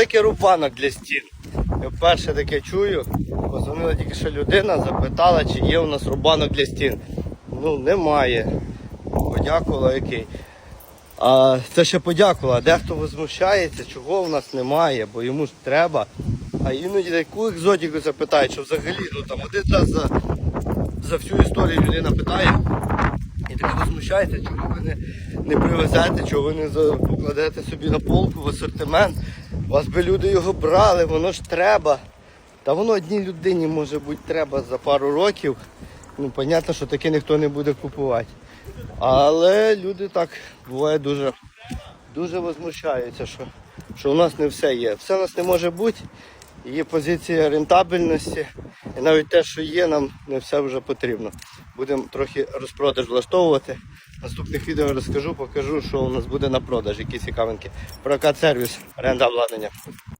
таке рубанок для стін? Я вперше таке чую. Позвонила тільки що людина, запитала, чи є у нас рубанок для стін. Ну, немає. Подякувала який. А це ще подякувала. Дехто возмущається, чого в нас немає, бо йому ж треба. А іноді таку екзотику запитають, що взагалі ну, там один раз за, за всю історію людина питає. Возмущається, чого ви не, не привезете, чого ви не покладете собі на полку в асортимент. Вас би люди його брали, воно ж треба. Та воно одній людині може бути треба за пару років. Ну, понятно, що таке ніхто не буде купувати. Але люди так буває дуже, дуже возмущаються, що, що у нас не все є. Все у нас не може бути. Є позиція рентабельності. І навіть те, що є, нам не все вже потрібно. Будемо трохи розпродаж влаштовувати. В наступних відео розкажу, покажу, що у нас буде на продаж, які цікавинки. Прокат сервіс, оренда обладнання.